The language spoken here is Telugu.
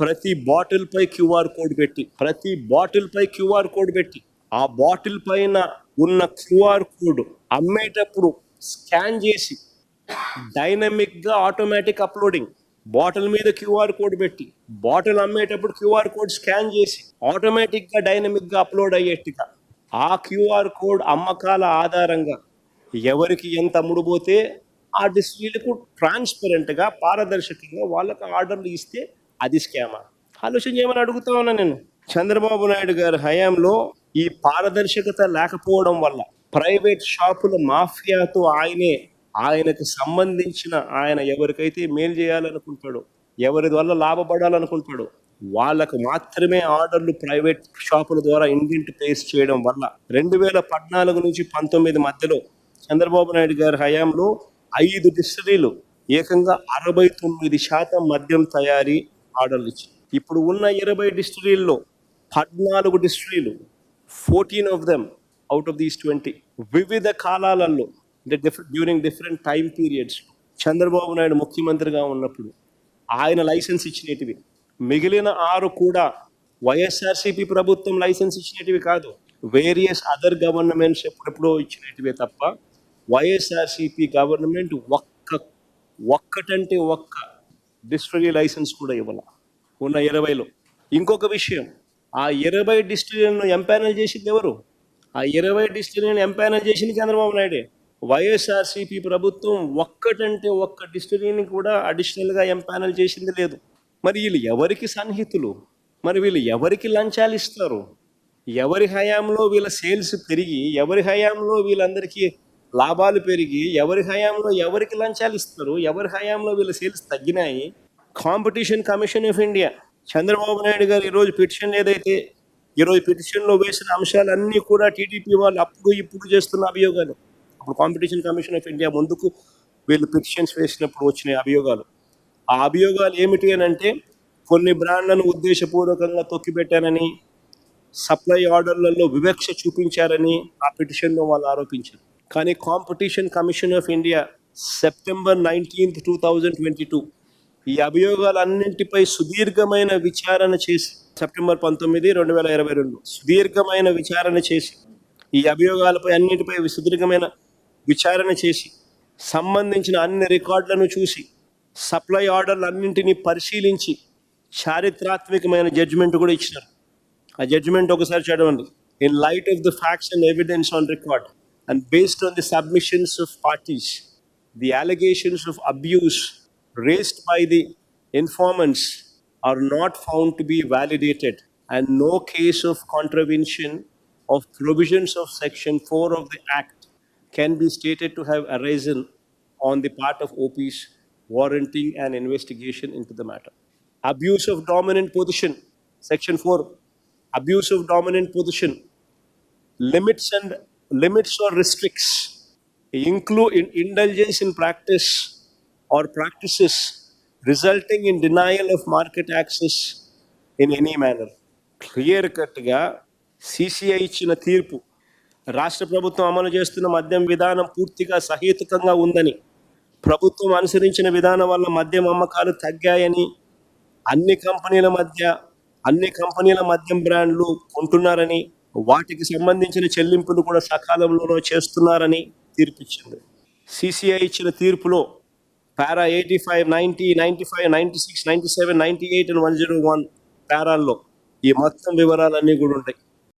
ప్రతి బాటిల్ పై క్యూఆర్ కోడ్ పెట్టి ప్రతి బాటిల్ పై క్యూఆర్ కోడ్ పెట్టి ఆ బాటిల్ పైన ఉన్న క్యూఆర్ కోడ్ అమ్మేటప్పుడు స్కాన్ చేసి డైనమిక్గా ఆటోమేటిక్ అప్లోడింగ్ బాటిల్ మీద క్యూఆర్ కోడ్ పెట్టి బాటిల్ అమ్మేటప్పుడు క్యూఆర్ కోడ్ స్కాన్ చేసి ఆటోమేటిక్గా డైనమిక్గా అప్లోడ్ అయ్యేట్టుగా ఆ క్యూఆర్ కోడ్ అమ్మకాల ఆధారంగా ఎవరికి ఎంత అమ్ముడుపోతే ఆ డిస్ట్రీలకు ట్రాన్స్పరెంట్గా పారదర్శకంగా వాళ్ళకి ఆర్డర్లు ఇస్తే అది స్కామా? ఆలోచన చేయమని అడుగుతా ఉన్నా నేను. చంద్రబాబు నాయుడు గారి హయాంలో ఈ పారదర్శకత లేకపోవడం వల్ల ప్రైవేట్ షాపుల మాఫియాతో ఆయనే ఆయనకు సంబంధించిన ఆయన ఎవరికైతే మేలు చేయాలనుకుంటాడో ఎవరి వల్ల లాభపడాలనుకుంటాడో వాళ్ళకు మాత్రమే ఆర్డర్లు ప్రైవేట్ షాపుల ద్వారా ఇండియంట్ ప్లేస్ చేయడం వల్ల రెండు వేల పద్నాలుగు నుంచి పంతొమ్మిది మధ్యలో చంద్రబాబు నాయుడు గారి హయాంలో ఐదు డిస్టరీలు ఏకంగా అరవై తొమ్మిది శాతం మద్యం తయారీ ఆర్డర్లు ఇచ్చి. ఇప్పుడు ఉన్న ఇరవై డిస్టరీల్లో పద్నాలుగు డిస్టరీలు fourteen of them out of these twenty వివిధ కాలాలలో అంటే different during different time periods Chandrababu Naidu ముఖ్యమంత్రిగా ఉన్నప్పుడు ఆయన లైసెన్స్ ఇచ్చినటివి. మిగిలిన ఆరు కూడా వైఎస్ఆర్సీపీ ప్రభుత్వం లైసెన్స్ ఇచ్చినటివి కాదు. వేరియస్ అదర్ గవర్నమెంట్స్ ఎప్పుడెప్పుడో ఇచ్చినటివే తప్ప వైఎస్ఆర్సీపీ గవర్నమెంట్ ఒక్క ఒక్కటంటే ఒక్క డిస్ట్రిక్ట్ లైసెన్స్ కూడా ఇవ్వాలి. ఉన్న ఇరవైలో. ఇంకొక విషయం ఆ ఇరవై డిస్ట్రిక్ట్లను ఎంపానల్ చేసింది ఎవరు? ఆ ఇరవై డిస్ట్రిక్ట్లను ఎంపానల్ చేసింది చంద్రబాబు నాయుడే. వైఎస్ఆర్సీపీ ప్రభుత్వం ఒక్కటంటే ఒక్క డిస్ట్రిక్ట్ని కూడా అడిషనల్గా ఎంపానల్ చేసింది లేదు. మరి వీళ్ళు ఎవరికి సన్నిహితులు? మరి వీళ్ళు ఎవరికి లంచాలు ఇస్తారు? ఎవరి హయాంలో వీళ్ళ సేల్స్ పెరిగి ఎవరి హయాంలో వీళ్ళందరికీ లాభాలు పెరిగి ఎవరి హయాంలో ఎవరికి లంచాలు ఇస్తారు? ఎవరి హయాంలో వీళ్ళ సేల్స్ తగ్గినాయి? Competition commission of India Chandrababu Naidu గారు ఈరోజు పిటిషన్ ఏదైతే ఈరోజు పిటిషన్లో వేసిన అంశాలన్నీ కూడా టీడీపీ వాళ్ళు అప్పుడు ఇప్పుడు చేస్తున్న అభియోగాలు. అప్పుడు కాంపిటీషన్ కమిషన్ ఆఫ్ ఇండియా ముందుకు వీళ్ళు పిటిషన్స్ వేసినప్పుడు వచ్చిన అభియోగాలు. ఆ అభియోగాలు ఏమిటి అని అంటే కొన్ని బ్రాండ్లను ఉద్దేశపూర్వకంగా తొక్కిపెట్టారని సప్లై ఆర్డర్లలో వివక్ష చూపించారని ఆ పిటిషన్లో వాళ్ళు ఆరోపించారు. కానీ competition commission of India September nineteenth two thousand twenty two ఈ అభియోగాలన్నింటిపై సుదీర్ఘమైన విచారణ చేసి సెప్టెంబర్ పంతొమ్మిది రెండు వేల ఇరవై రెండు సుదీర్ఘమైన విచారణ చేసి ఈ అభియోగాలపై అన్నింటిపై సుదీర్ఘమైన విచారణ చేసి సంబంధించిన అన్ని రికార్డులను చూసి సప్లై ఆర్డర్లు అన్నింటినీ పరిశీలించి చారిత్రాత్మకమైన జడ్జిమెంట్ కూడా ఇచ్చినారు. ఆ జడ్జిమెంట్ ఒకసారి చదవండి in light of the facts and evidence on record and based on the submissions of parties the allegations of abuse raised by the informants are not found to be validated and no case of contravention of provisions of section 4 of the act can be stated to have arisen on the part of OPs warranting an investigation into the matter. Abuse of dominant position, section 4, abuse of dominant position, limits and limits or restricts, include indulgence in practice or practices resulting in denial of market access in any manner. Clear కట్గా సిసిఐ ఇచ్చిన తీర్పు రాష్ట్ర ప్రభుత్వం అమలు చేస్తున్న మద్యం విధానం పూర్తిగా సహేతుకంగా ఉందని ప్రభుత్వం అనుసరించిన విధానం వల్ల మద్యం అమ్మకాలు తగ్గాయని అన్ని కంపెనీల మధ్య అన్ని కంపెనీల మద్యం బ్రాండ్లు కొంటున్నారని వాటికి సంబంధించిన చెల్లింపులు కూడా సకాలంలో చేస్తున్నారని తీర్పిచ్చింది సిసిఐ ఇచ్చిన తీర్పులో para eighty five ninety ninety five ninety six ninety seven ninety eight and one zero one పారాల్లో ఈ మొత్తం వివరాలన్నీ కూడా ఉంటాయి.